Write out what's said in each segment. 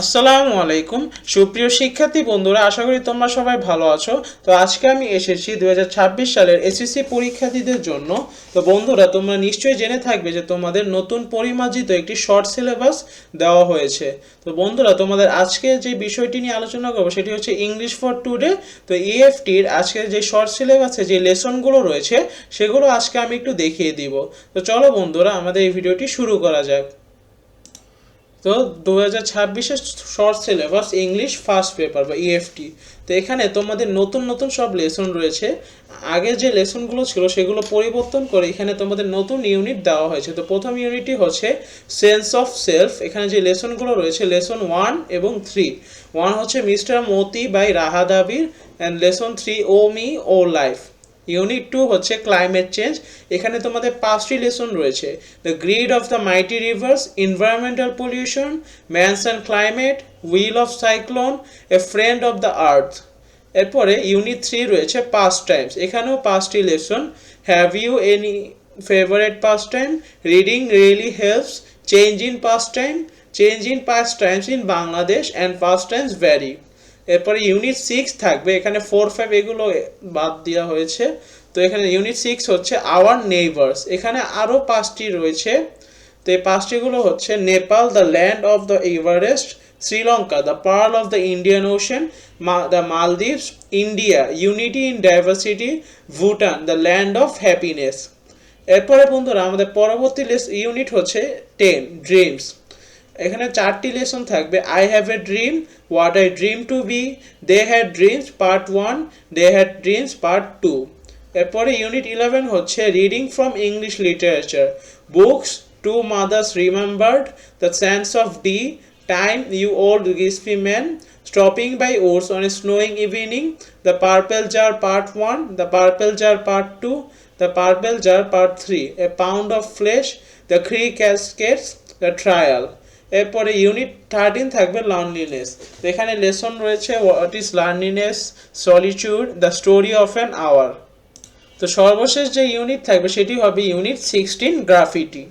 আসসালামু আলাইকুম। সুপ্রিয় শিক্ষার্থী বন্ধুরা, আশা করি তোমরা সবাই ভালো আছো। তো আজকে আমি এসেছি দু হাজার ছাব্বিশ সালের এসএসসি পরীক্ষার্থীদের জন্য। তো বন্ধুরা, তোমরা নিশ্চয়ই জেনে থাকবে যে তোমাদের নতুন পরিমার্জিত একটি শর্ট সিলেবাস দেওয়া হয়েছে। তো বন্ধুরা, তোমাদের আজকে যে বিষয়টি নিয়ে আলোচনা করব সেটি হচ্ছে ইংলিশ ফর টুডে। তো ইএফটির আজকে যে শর্ট সিলেবাসে যে লেসনগুলো রয়েছে, সেগুলো আজকে আমি একটু দেখিয়ে দিব। তো চলো বন্ধুরা, আমাদের এই ভিডিওটি শুরু করা যাক। তো দু হাজার ছাব্বিশের short syllabus English first paper বা ইএফটি তো এখানে তোমাদের নতুন নতুন সব লেসন রয়েছে। আগে যে লেসনগুলো ছিল সেগুলো পরিবর্তন করে এখানে তোমাদের নতুন ইউনিট দেওয়া হয়েছে। তো প্রথম ইউনিটটি হচ্ছে সেন্স অফ সেলফ এখানে যে লেসনগুলো রয়েছে লেসন ওয়ান এবং থ্রি ওয়ান হচ্ছে mister Moti by রাহাদাবির and lesson three O me O life unit two হচ্ছে ক্লাইমেট চেঞ্জ। এখানে তোমাদের পাঁচটি লেসন রয়েছে। The grid of the mighty rivers environmental pollution man's and climate wheel of cyclone a friend of the earth এরপরে unit three রয়েছে pastimes এখানেও পাঁচটি lesson have you any favourite pastime reading really helps change in pastime change in pastimes in Bangladesh and pastimes vary এরপরে unit six থাকবে, এখানে four five এগুলো বাদ দেওয়া হয়েছে। তো এখানে ইউনিট সিক্স হচ্ছে আওয়ার নেইবার্স এখানে আরও পাঁচটি রয়েছে। তো এই পাঁচটিগুলো হচ্ছে Nepal the land of the Everest Sri Lanka the pearl of the Indian Ocean the Maldives India unity in diversity Bhutan the land of happiness এরপরে বন্ধুরা, আমাদের পরবর্তী ইউনিট হচ্ছে টেন ড্রিমস এখানে চারটি লেসন থাকবে। I have a dream what I dream to be they had dreams part one they had dreams part two এরপরে unit eleven হচ্ছে reading from English literature books two mothers remembered the sense of the time you old গিসপি man stopping by woods on a snowing evening the purple jar part one the purple jar part two the purple jar part three a pound of flesh the three caskets the trial এরপরে unit thirteen থাকবে loneliness তো এখানে lesson রয়েছে what is loneliness solitude the story of an hour তো সর্বশেষ যে unit থাকবে সেটি হবে ইউনিট সিক্সটিন গ্রাফিটি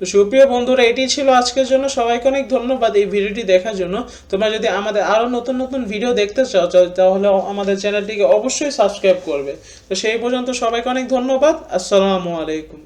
তো সুপ্রিয় বন্ধুরা, এটি ছিল আজকের জন্য। সবাইকে অনেক ধন্যবাদ এই ভিডিওটি দেখার জন্য। তোমরা যদি আমাদের আরও নতুন নতুন ভিডিও দেখতে চাও তাহলে আমাদের চ্যানেলটিকে অবশ্যই সাবস্ক্রাইব করবে। তো সেই পর্যন্ত সবাইকে অনেক ধন্যবাদ। আসসালামু আলাইকুম।